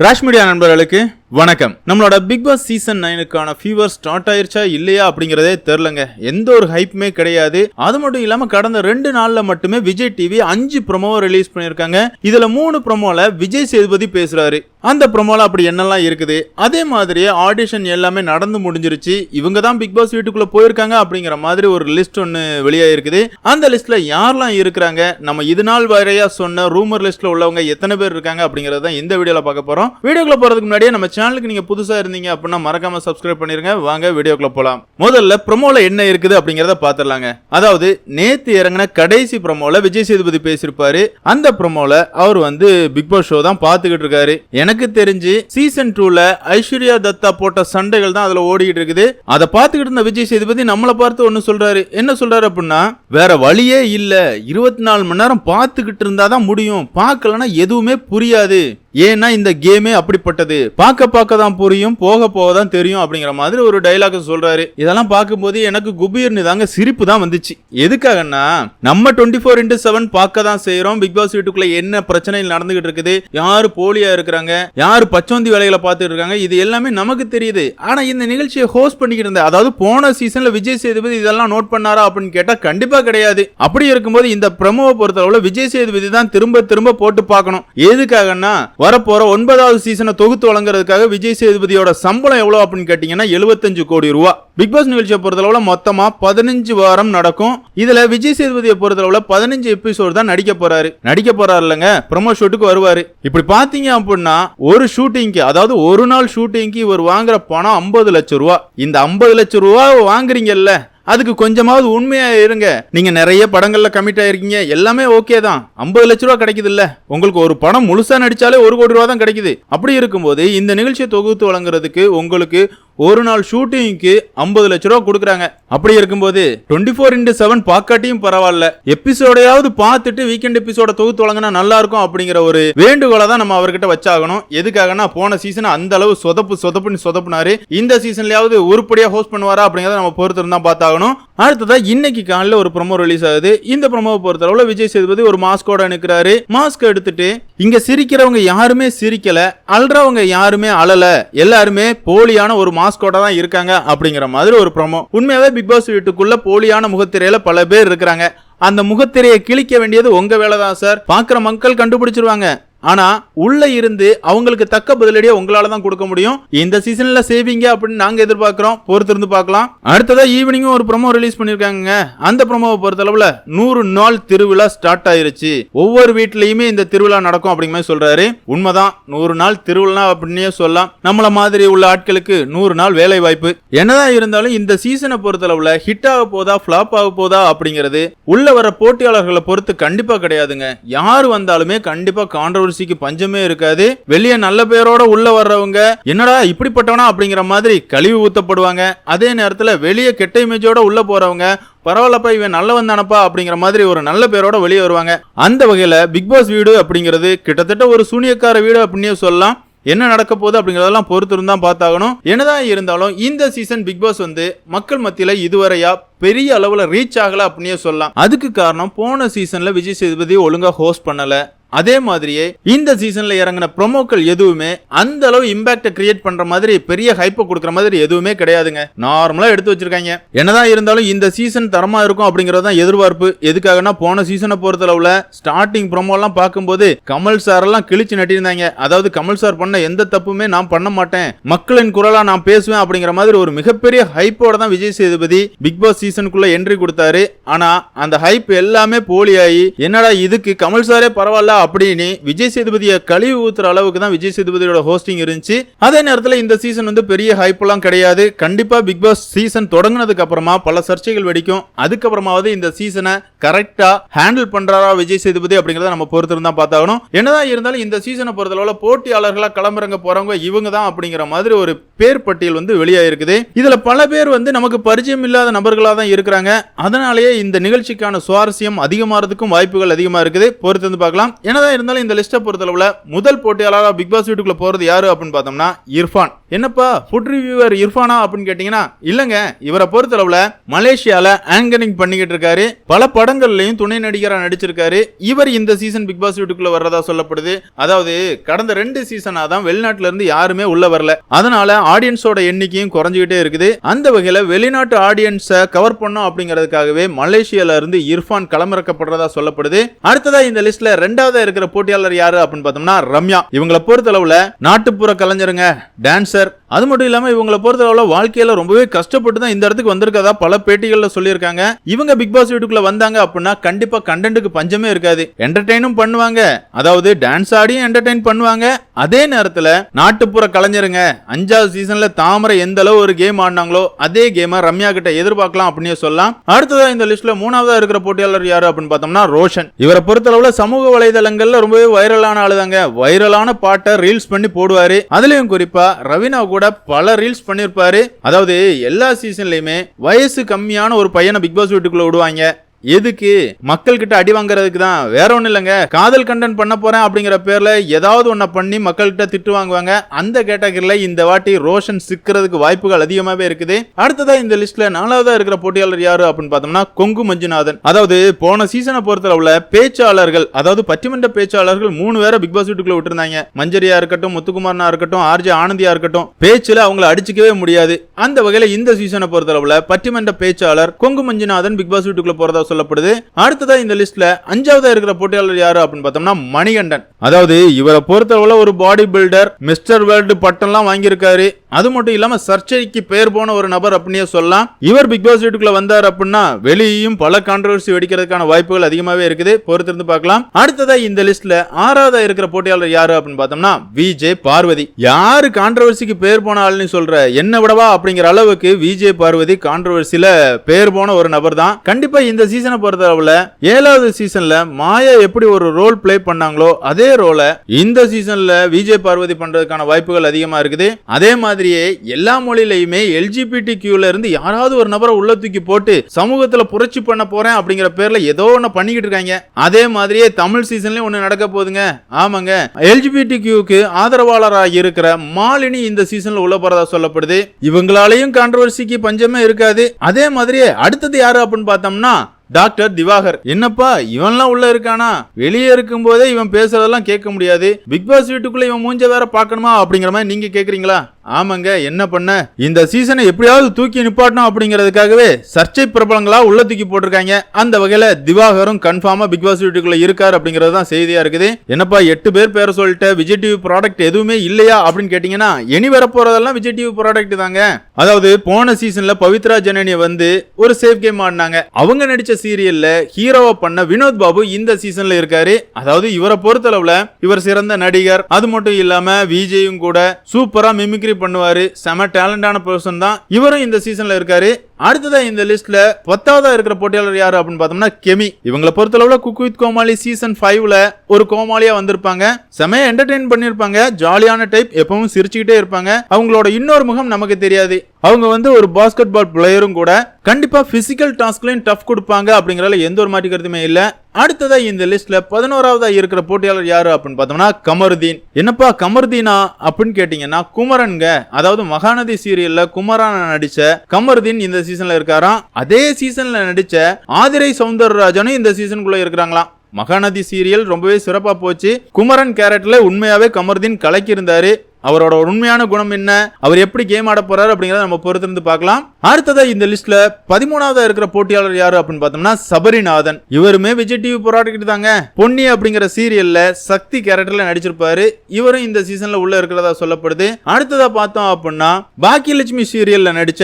Rash media நண்பர்களுக்கு வணக்கம். நம்மளோட பிக் பாஸ் சீசன் நைனுக்கான ஃபீவர் ஸ்டார்ட் ஆயிருச்சா இல்லையா அப்படிங்கறதே தெரிலங்க எந்த ஒரு ஹைப்புமே கிடையாது. அது மட்டும் இல்லாம கடந்த ரெண்டு நாள்ல மட்டுமே விஜய் டிவி அஞ்சு ப்ரொமோவை ரிலீஸ் பண்ணிருக்காங்க இதுல மூணு ப்ரொமோல விஜய் சேதுபதி பேசுறாரு. அந்த ப்ரொமோல அப்படி என்னெல்லாம் இருக்குது? அதே மாதிரியே ஆடிஷன் எல்லாமே நடந்து முடிஞ்சிருச்சு. இவங்க தான் பிக் பாஸ் வீட்டுக்குள்ள போயிருக்காங்க அப்படிங்கிற மாதிரி ஒரு லிஸ்ட் ஒன்று வெளியாயிருக்குது. அந்த லிஸ்ட்ல யாரெல்லாம் இருக்கிறாங்க? நம்ம இது நாள் வரையா சொன்ன ரூமர் லிஸ்ட்ல உள்ளவங்க எத்தனை பேர் இருக்காங்க அப்படிங்கறத இந்த வீடியோல பார்க்க போறோம். வீடியோக்குள்ள போறதுக்கு முன்னாடியே நம்ம சேனலுக்கு நீங்கள் புதுசாக இருந்தீங்க அப்படின்னா மறக்காம சப்ஸ்கிரைப் பண்ணிருங்க. வாங்க வீடியோக்குள்ள போகலாம் முதல்ல ப்ரொமோவில் என்ன இருக்குது அப்படிங்கிறத பார்த்துடலாங்க அதாவது நேற்று இறங்கின கடைசி ப்ரொமோவில் விஜய் சேதுபதி பேசியிருப்பாரு அந்த ப்ரொமோவில் அவர் வந்து பிக் பாஸ் ஷோ தான் பார்த்துக்கிட்டு இருக்காரு. எனக்கு தெரிஞ்சு சீசன் டூவில் ஐஸ்வர்யா தத்தா போட்ட சண்டைகள் தான் அதில் ஓடிக்கிட்டு இருக்குது. அதை பார்த்துக்கிட்டு இருந்த விஜய் சேதுபதி நம்மளை பார்த்து ஒன்று சொல்றாரு. என்ன சொல்றாரு அப்படின்னா வேற வழியே இல்லை. இருபத்தி நாலு மணி நேரம் பார்த்துக்கிட்டு இருந்தாதான் முடியும். பார்க்கலன்னா எதுவுமே புரியாது. ஏன்னா இந்த கேமே அப்படிப்பட்டது. பார்க்க பார்க்க தான் புரியும் போக போக தான் தெரியும் அப்படிங்கிற மாதிரி ஒரு டைலாக் சொல்றாரு. இதெல்லாம் பார்க்கும்போது எனக்கு குபீர்னு தாங்க சிரிப்பு தான் வந்துச்சு. எதுக்காகன்னா நம்ம டுவெண்ட்டி ஃபோர் இன்டூ செவன் பார்க்க தான் செய்யறோம் பிக் பாஸ் வீட்டுக்குள்ள என்ன பிரச்சனைகள் நடந்துகிட்டு இருக்குது? யாரு போலியா இருக்கிறாங்க? யாரு பச்சோந்தி வேலைகளை பார்த்துட்டு இருக்காங்க? இது எல்லாமே நமக்கு தெரியுது. ஆனா இந்த நிகழ்ச்சியை ஹோஸ்ட் பண்ணிக்கிட்டு இருந்த அதாவது போன சீசன்ல விஜய் சேதுபதி இதெல்லாம் நோட் பண்ணாரா அப்படின்னு கேட்டா கண்டிப்பா கிடையாது. அப்படி இருக்கும்போது இந்த பிரமோவை பொறுத்தளவுல விஜய் சேதுபதி தான் திரும்ப திரும்ப போட்டு பார்க்கணும். எதுக்காகன்னா வரப்போற ஒன்பதாவது சீசனை தொகுத்து வழங்குறதுக்காக விஜய் சேதுபதியோட சம்பளம் எவ்வளவு அப்படின்னு கேட்டீங்கன்னா 75 கோடி ரூபா. பிக் பாஸ் நிகழ்ச்சியை பொறுத்தளவுல மொத்தமா பதினஞ்சு வாரம் நடக்கும். இதுல விஜய் சேதுபதியை பொறுத்தளவுல பதினஞ்சு எபிசோடு தான் நடிக்க போறாரு. நடிக்க போறாரு இல்லைங்க ப்ரமோ ஷூட்டுக்கு வருவாரு. இப்படி பாத்தீங்க அப்படின்னா ஒரு ஷூட்டிங்க்கு அதாவது ஒரு நாள் ஷூட்டிங்க்கு இவர் வாங்குற பணம் ஐம்பது லட்சம் ரூபா. இந்த ஐம்பது லட்சம் ரூபா வாங்குறீங்கல்ல அதுக்கு கொஞ்சமாவது உண்மையா இருங்க. நீங்க நிறைய படங்கள்ல கமிட் ஆயிருக்கீங்க. எல்லாமே ஓகே தான். ஐம்பது லட்ச ரூபா கிடைக்குது இல்ல உங்களுக்கு ஒரு படம் முழுசா நடிச்சாலே ஒரு கோடி ரூபா தான் கிடைக்குது. அப்படி இருக்கும்போது இந்த நிகழ்ச்சியை தொகுத்து வழங்குறதுக்கு உங்களுக்கு ஒரு நாள் ஷூட்டிங்க்கு ஐம்பது லட்ச ரூபா கொடுக்குறாங்க. அப்படி இருக்கும்போது டுவெண்ட்டி ஃபோர் இன்டு செவன் பார்க்காட்டியும் பரவாயில்ல. எபிசோடையாவது பார்த்துட்டு வீக்கெண்ட் எபிசோட தொகுத்து வழங்கினா நல்லா இருக்கும் அப்படிங்கிற ஒரு வேண்டுகோளை தான் நம்ம அவர்கிட்ட வச்சாகணும். எதுக்காகனா போன சீசன் அந்த அளவு சொதப்பு சொதப்புன்னு சொதப்புனாரு. இந்த சீசன்லயாவது உருப்படியா ஹோஸ்ட் பண்ணுவாரா அப்படிங்கறத நம்ம பொறுத்து இருந்தா பார்த்தாகணும். அடுத்ததா இன்னைக்கு காலையில் ஒரு ப்ரொமோ ரிலீஸ் ஆகுது. இந்த ப்ரோமோவை பொறுத்தளவுல விஜய் சேதுபதி ஒரு மாஸ்கோட நிற்கிறாரு மாஸ்க் எடுத்துட்டு இங்க சிரிக்கிறவங்க யாருமே சிரிக்கல அல்றவங்க யாருமே அழல. எல்லாருமே போலியான ஒரு மாஸ்க் மாஸ்கோட தான் இருக்காங்க அப்படிங்கிற மாதிரி ஒரு ப்ரோமோ உண்மையாவே பிக் பாஸ் வீட்டுக்குள்ள போலியான முகத்திரையில பல பேர் இருக்கிறாங்க. அந்த முகத்திரையை கிழிக்க வேண்டியது உங்க வேலை தான் சார் பாக்குற மக்கள் கண்டுபிடிச்சிருவாங்க. ஆனா உள்ள இருந்து அவங்களுக்கு தக்க பதிலடியை உங்களால தான் கொடுக்க முடியும். இந்த சீசன்ல சேவிங்க அப்படின்னு நாங்க எதிர்பார்க்கிறோம். பொறுத்திருந்து பார்க்கலாம். அடுத்ததா ஈவினிங்கும் ஒரு ப்ரொமோ ரிலீஸ் பண்ணிருக்காங்க அந்த ப்ரோமோவை பொறுத்தளவுல நூறு நாள் திருவிழா ஸ்டார்ட் ஆயிருச்சு. ஒவ்வொரு வீட்லயுமே இந்த திருவிழா நடக்கும் அப்படிங்கிற மாதிரி சொல்றாரு. உண்மைதான் நூறு நாள் திருவிழா அப்படின்னே சொல்லலாம். நம்மள மாதிரி உள்ள ஆட்களுக்கு நூறு நாள் வேலை வாய்ப்பு என்னதான் இருந்தாலும் இந்த சீசனை பொறுத்தளவுல ஹிட் ஆக போதா ஃபிளாப் ஆக போதா அப்படிங்கிறது உள்ள வர போட்டியாளர்களை பொறுத்து கண்டிப்பா கிடையாதுங்க. யார் வந்தாலுமே கண்டிப்பா கான்ட்ரவர்சிக்கு பஞ்சமே இருக்காது. வெளியே நல்ல பேரோட உள்ள வர்றவங்க என்னடா இப்படிப்பட்டவனா? அப்படிங்கிற மாதிரி கழிவு ஊத்தப்படுவாங்க. அதே நேரத்தில் வெளியே கெட்ட இமேஜோட உள்ள போறவங்க பரவாயில்லப்பா இவன் நல்லவன் தானப்பா? அப்படிங்கிற மாதிரி ஒரு நல்ல பேரோட வெளியே வருவாங்க. அந்த வகையில பிக் பாஸ் வீடு அப்படிங்கிறது கிட்டத்தட்ட ஒரு சூனியக்கார வீடு அப்படின்னே சொல்லலாம். என்ன நடக்க போகுது அப்படிங்கறதெல்லாம் பொறுத்திருந்தா பார்த்தாகணும். என்னதான் இருந்தாலும் இந்த சீசன் பிக் பாஸ் வந்து மக்கள் மத்தியில இதுவரையா பெரிய அளவுல ரீச் ஆகல அப்படின்னே சொல்லலாம். அதுக்கு காரணம் போன சீசன்ல விஜய் சேதுபதி ஒழுங்கா ஹோஸ்ட் பண்ணல. அதே மாதிரியே இந்த சீசன்ல இறங்கின ப்ரோமோக்கள் எதுவுமே அந்த அளவு இம்பாக்ட கிரியேட் பண்ற மாதிரி பெரிய ஹைப்பை கொடுக்குற மாதிரி எதுவுமே கிடையாதுங்க. நார்மலா எடுத்து வச்சிருக்காங்க. என்னதான் இருந்தாலும் இந்த சீசன் தரமா இருக்கும் அப்படிங்கறது தான் எதிர்பார்ப்பு. எதுக்காகனா போன சீசனை பொறுத்தளவுல ஸ்டார்டிங் ப்ரொமோ எல்லாம் பார்க்கும்போது கமல் சார் எல்லாம் கிழிச்சு நட்டிருந்தாங்க. அதாவது கமல் சார் பண்ண எந்த தப்புமே நான் பண்ண மாட்டேன். மக்களின் குரலா நான் பேசுவேன் அப்படிங்கிற மாதிரி ஒரு மிகப்பெரிய ஹைப்போட தான் விஜய் சேதுபதி பிக் பாஸ் சீசனுக்குள்ள என்ட்ரி கொடுத்தாரு. ஆனா அந்த ஹைப் எல்லாமே போலியாகி என்னடா இதுக்கு கமல் சாரே பரவாயில்ல அப்படின்னு விஜய் சேதுபதியை கழிவு ஊத்துற அளவுக்கு தான் விஜய் சேதுபதியோட ஹோஸ்டிங் இருந்துச்சு. அதே நேரத்தில் இந்த சீசன் வந்து பெரிய ஹைப்லாம் கிடையாது. கண்டிப்பா பிக் பாஸ் சீசன் தொடங்கினதுக்கு அப்புறமா பல சர்ச்சைகள் வெடிக்கும். அதுக்கப்புறமாவது இந்த சீசனை கரெக்டா ஹேண்டில் பண்றாரா விஜய் சேதுபதி அப்படிங்கறத நம்ம பொறுத்திருந்தா பார்த்தாகணும். என்னதான் இருந்தாலும் இந்த சீசனை பொறுத்தளவுல போட்டியாளர்களா களமிறங்க போறவங்க இவங்க தான் அப்படிங்கிற மாதிரி ஒரு பேர் பட்டியல் வந்து வெளியாயிருக்குது. இதுல பல பேர் வந்து நமக்கு பரிச்சயம் இல்லாத நபர்களாக தான் இருக்கிறாங்க. அதனாலேயே இந்த நிகழ்ச்சிக்கான சுவாரஸ்யம் அதிகமாகிறதுக்கும் வாய்ப்புகள் அதிகமாக இருக்குது. பொறுத்து வந்து பார்க்கலாம். என்னதான் இருந்தாலும் இந்த லிஸ்ட்டை பொறுத்தளவில் முதல் போட்டியாளராக பிக் பாஸ் வீட்டுக்குள்ள போறது யாரு அப்படின்னு பார்த்தோம்னா இர்ஃபான். என்னப்பா ஃபுட் ரிவியூவர் இர்ஃபானா அப்படின்னு கேட்டீங்கன்னா இல்லைங்க இவரை பொறுத்தளவில் மலேசியாவில் ஆங்கரிங் பண்ணிக்கிட்டு இருக்காரு. பல படங்கள்லையும் துணை நடிகராக நடிச்சிருக்காரு. இவர் இந்த சீசன் பிக் பாஸ் வீட்டுக்குள்ள வர்றதா சொல்லப்படுது. அதாவது கடந்த ரெண்டு சீசனாக தான் வெளிநாட்டிலிருந்து யாருமே உள்ள வரல. அதனால ஆடியன்ஸோட எண்ணிக்கையும் குறைஞ்சிக்கிட்டே இருக்குது. அந்த வகையில் வெளிநாட்டு ஆடியன்ஸை கவர் பண்ணும் அப்படிங்கிறதுக்காகவே மலேசியால இருந்து இர்ஃபான் களமிறக்கப்படுறதா சொல்லப்படுது. அடுத்ததா இந்த லிஸ்ட்ல ரெண்டாவதா இருக்கிற போட்டியாளர் யாரு அப்படின்னு பார்த்தோம்னா ரம்யா. இவங்களை பொறுத்தளவுல நாட்டுப்புற கலைஞருங்க டான்சர் அது மட்டும் இல்லாமல் இவங்களை பொறுத்தளவுல வாழ்க்கையில ரொம்பவே கஷ்டப்பட்டு தான் இந்த இடத்துக்கு வந்திருக்கதா பல பேட்டிகளில் சொல்லியிருக்காங்க. இவங்க பிக் பாஸ் வீட்டுக்குள்ள வந்தாங்க அப்படின்னா கண்டிப்பா கண்டென்ட்டுக்கு பஞ்சமே இருக்காது. என்டர்டெயினும் பண்ணுவாங்க. அதாவது டான்ஸ் ஆடியும் என்டர்டெயின் பண்ணுவாங்க. அதே நேரத்தில் நாட்டுப்புற கலைஞருங்க அஞ்சாவது சீசன்ல தாமரை எந்த அளவு ஒரு கேம் ஆடினாங்களோ அதே கேமை ரம்யா கிட்ட எதிர்பார்க்கலாம் அப்படின்னு சொல்லலாம். அடுத்ததா இந்த லிஸ்ட்ல மூணாவதா இருக்கிற போட்டியாளர் யாரு அப்படின்னு பார்த்தோம்னா ரோஷன். இவரை பொறுத்தளவுல சமூக வலைதளங்கள்ல ரொம்பவே வைரலான ஆளுதாங்க. வைரலான பாட்டை ரீல்ஸ் பண்ணி போடுவாரு. அதுலயும் குறிப்பா ரவீனா கூட பல ரீல்ஸ் பண்ணியிருப்பாரு அதாவது எல்லா சீசன்லயுமே வயசு கம்மியான ஒரு பையனை பிக் பாஸ் வீட்டுக்குள்ள விடுவாங்க. எதுக்கு? மக்கள் கிட்ட அடி வாங்குறதுக்கு தான். வேற ஒன்றும் இல்லைங்க. காதல் கண்டன் பண்ண போறேன் அப்படிங்கிற பேர்ல ஏதாவது ஒன்றை பண்ணி மக்கள்கிட்ட திட்டு வாங்குவாங்க. அந்த கேட்டகரியில இந்த வாட்டி ரோஷன் சிக்கிறதுக்கு வாய்ப்புகள் அதிகமாவே இருக்குது. அடுத்ததா இந்த லிஸ்ட்ல நாலாவதா இருக்கிற போட்டியாளர் யாரு அப்படின்னு பார்த்தோம்னா கொங்கு மஞ்சுநாதன். அதாவது போன சீசனை பொறுத்தளவுல பேச்சாளர்கள் அதாவது பட்டிமன்ற பேச்சாளர்கள் மூணு பேரை பிக் பாஸ் வீட்டுக்குள்ள விட்டுருந்தாங்க. மஞ்சரியா இருக்கட்டும் முத்துக்குமாரனா இருக்கட்டும் ஆர்ஜே ஆனந்தியா இருக்கட்டும் பேச்சுல அவங்கள அடிச்சுக்கவே முடியாது. அந்த வகையில இந்த சீசனை பொறுத்தளவுல பட்டிமன்ற பேச்சாளர் கொங்கு மஞ்சுநாதன் பிக் பாஸ் வீட்டுக்குள்ள போறதா சொல்லப்படுது. அடுத்ததா இந்த லிஸ்ட்ல அஞ்சாவதா இருக்கிற போட்டியாளர் யாரு அப்படின்னு பார்த்தோம்னா மணிகண்டன். அதாவது இவரை பொறுத்தளவுல ஒரு பாடி பில்டர் மிஸ்டர் வேர்ல்டு பட்டம்லாம் வாங்கியிருக்காரு. அது மட்டும் இல்லாம சர்ச்சைக்கு பேர் போன ஒரு நபர் அப்படின்னே சொல்லலாம். இவர் பிக் பாஸ் வீட்டுக்குள்ள வந்தார் அப்படின்னா வெளியும் பல கான்ட்ரவர்சி வெடிக்கிறதுக்கான வாய்ப்புகள் அதிகமாவே இருக்குது. பொறுத்திருந்து பார்க்கலாம். அடுத்ததா இந்த லிஸ்ட்ல ஆறாவதா இருக்கிற போட்டியாளர் யாரு அப்படின்னு பார்த்தோம்னா விஜே பார்வதி. யாரு கான்ட்ரவர்சிக்கு பேர் போன ஆள்னு சொல்ற என்ன விடவா? அப்படிங்கிற அளவுக்கு விஜே பார்வதி கான்ட்ரவர்சியில பேர் போன ஒரு நபர் தான் கண்டிப்பா இந்த சீசனை சீசனை பொறுத்தளவுல ஏழாவது சீசன்ல மாயா எப்படி ஒரு ரோல் ப்ளே பண்ணாங்களோ அதே ரோலை இந்த சீசன்ல விஜய் பார்வதி பண்றதுக்கான வாய்ப்புகள் அதிகமா இருக்குது. அதே மாதிரியே எல்லா மொழியிலையுமே எல்ஜிபிடி கியூல இருந்து யாராவது ஒரு நபரை உள்ள தூக்கி போட்டு சமூகத்துல புரட்சி பண்ண போறேன் அப்படிங்கிற பேர்ல ஏதோ ஒன்று பண்ணிக்கிட்டு இருக்காங்க. அதே மாதிரியே தமிழ் சீசன்லயும் ஒண்ணு நடக்க போகுதுங்க. ஆமாங்க. எல்ஜிபிடி கியூக்கு ஆதரவாளராக இருக்கிற மாலினி இந்த சீசன்ல உள்ள போறதா சொல்லப்படுது. இவங்களாலையும் கான்ட்ரவர்சிக்கு பஞ்சமே இருக்காது. அதே மாதிரியே அடுத்தது யாரு அப்படின்னு பார்த்தோம்னா டாக்டர் திவாகர். என்னப்பா இவன்லாம் உள்ள இருக்கானா? வெளியே இருக்கும் போதே இவன் பேசுறதெல்லாம் கேட்க முடியாது. பிக் பாஸ் வீட்டுக்குள்ள இவன் மூஞ்ச வேற பார்க்கணுமா? அப்படிங்கிற மாதிரி நீங்க கேக்குறீங்களா? ஆமாங்க என்ன பண்ண? இந்த சீசனை எப்படியாவது தூக்கி நிப்பாட்டணும் அப்படிங்கிறதுக்காகவே சர்ச்சை பிரபலங்களா உள்ள தூக்கி போட்டிருக்காங்க. அந்த வகையில திவாகரும் கன்ஃபார்மா பிக் பாஸ் வீட்டுக்குள்ள இருக்காரு அப்படிங்கிறது தான் செய்தியா இருக்குது. என்னப்பா எட்டு பேர் பேரை சொல்லிட்டு விஜய் டிவி ப்ராடக்ட் எதுவுமே இல்லையா அப்படின்னு கேட்டீங்கன்னா இனி வர போறதெல்லாம் விஜய் டிவி ப்ராடக்ட் தாங்க. அதாவது போன சீசன்ல பவித்ரா ஜனனி வந்து ஒரு சேஃப் கேம் ஆடினாங்க. அவங்க நடிச்ச சீரியல்ல ஹீரோவா பண்ண வினோத் பாபு இந்த சீசன்ல இருக்காரு. அதாவது இவரை பொறுத்தளவுல இவர் சிறந்த நடிகர். அது மட்டும் இல்லாம விஜயும் கூட சூப்பரா மிமிக்ரி பண்ணுவாரு. செம டேலண்டான பர்சன் தான். இவரும் இந்த சீசன்ல இருக்காரு. அடுத்ததா இந்த லிஸ்ட்ல பத்தாவதா இருக்கிற போட்டியாளர் யாரு அப்படின்னு பார்த்தோம்னா கெமி. இவங்களை பொறுத்தளவுல குக் வித் கோமாளி சீசன் ஃபைவ்ல ஒரு கோமாளியா வந்திருப்பாங்க. செமையா என்டர்டெயின் பண்ணிருப்பாங்க. ஜாலியான டைப் எப்பவும் சிரிச்சுக்கிட்டே இருப்பாங்க. அவங்களோட இன்னொரு முகம் நமக்கு தெரியாது. அவங்க வந்து ஒரு பாஸ்கெட் பால் பிளேயரும் கூட. கண்டிப்பா பிசிக்கல் டாஸ்க்லயும் டஃப் கொடுப்பாங்க அப்படிங்கறதுல எந்த ஒரு மாட்டிக்கிறதுமே இல்ல. அடுத்ததா இந்த லிஸ்ட்ல பதினோராவதா இருக்கிற போட்டியாளர் யாரு அப்படின்னு பார்த்தோம்னா கமருதீன். என்னப்பா கமருதீனா அப்படின்னு கேட்டீங்கன்னா குமரன்க அதாவது மகாநதி சீரியல்ல குமரான நடிச்ச கமருதீன் இந்த சீசன்ல இருக்காராம். அதே சீசன்ல நடிச்ச ஆதிரை சவுந்தரராஜனும் இந்த சீசனுக்குள்ள இருக்கிறாங்களாம் மகாநதி சீரியல் ரொம்பவே சிறப்பா போச்சு. குமரன் கேரக்டர்ல உண்மையாவே கமர்தீன் கலக்கி இருந்தாரு அவரோட உண்மையான குணம் என்ன? அவர் எப்படி கேம் ஆட போறாரு அப்படிங்கறத நம்ம பொறுத்திருந்து பார்க்கலாம். அடுத்ததா இந்த லிஸ்ட்ல பதிமூணாவதா இருக்கிற போட்டியாளர் யாரு அப்படின்னு பார்த்தோம்னா சபரிநாதன். இவருமே விஜய் டிவி போராடிக்கிட்டு தாங்க பொன்னி அப்படிங்கிற சீரியல்ல சக்தி கேரக்டர்ல நடிச்சிருப்பாரு. இவரும் இந்த சீசன்ல உள்ள இருக்கிறதா சொல்லப்படுது. அடுத்ததா பார்த்தோம் அப்படின்னா பாக்கியலட்சுமி சீரியல்ல நடிச்ச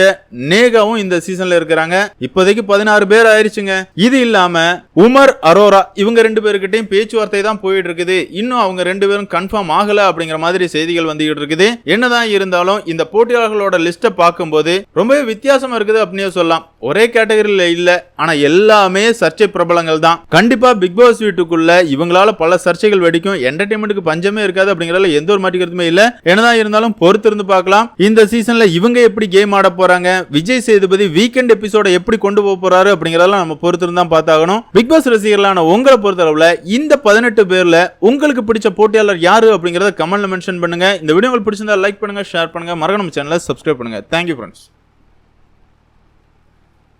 நேகாவும் இந்த சீசன்ல இருக்கிறாங்க. இப்போதைக்கு பதினாறு பேர் ஆயிருச்சுங்க. இது இல்லாம உமர் அரோரா இவங்க ரெண்டு பேருக்கிட்டையும் பேச்சுவார்த்தை தான் போயிட்டு இருக்குது. இன்னும் அவங்க ரெண்டு பேரும் கன்ஃபார்ம் ஆகல அப்படிங்கிற மாதிரி செய்திகள் வந்து வந்துகிட்டு இருக்குது என்னதான் இருந்தாலும் இந்த போட்டியாளர்களோட லிஸ்ட்டை பார்க்கும்போது ரொம்பவே வித்தியாசமா இருக்குது அப்படின்னே சொல்லலாம். ஒரே கேட்டகரியில் இல்லை ஆனால் எல்லாமே சர்ச்சை பிரபலங்கள் தான். கண்டிப்பாக பிக் பாஸ் வீட்டுக்குள்ள இவங்களால பல சர்ச்சைகள் வெடிக்கும். என்டர்டைன்மெண்ட்டுக்கு பஞ்சமே இருக்காது அப்படிங்கறதுல எந்த ஒரு மாட்டிக்கிறதுமே இல்லை. என்னதான் இருந்தாலும் பொறுத்து இருந்து பார்க்கலாம். இந்த சீசன்ல இவங்க எப்படி கேம் ஆட போறாங்க? விஜய் சேதுபதி வீக்கெண்ட் எபிசோட எப்படி கொண்டு போக போறாரு அப்படிங்கிறதெல்லாம் நம்ம பொறுத்திருந்து இருந்தால் பார்த்தாகணும். பிக் பாஸ் ரசிகர்களான உங்களை பொறுத்தளவுல இந்த பதினெட்டு பேர்ல உங்களுக்கு பிடிச்ச போட்டியாளர் யாரு அப்படிங்கறத கமெண்ட்ல மென்ஷன் பண்ணுங்க. இந்த வீடியோ உங்களுக்கு பிடிச்சிருந்தா லைக் பண்ணுங்க ஷேர் பண்ணுங்க. மறக்க நம்ம சேனலை சப்ஸ்கிரைப் பண்ணுங்க. Thank you friends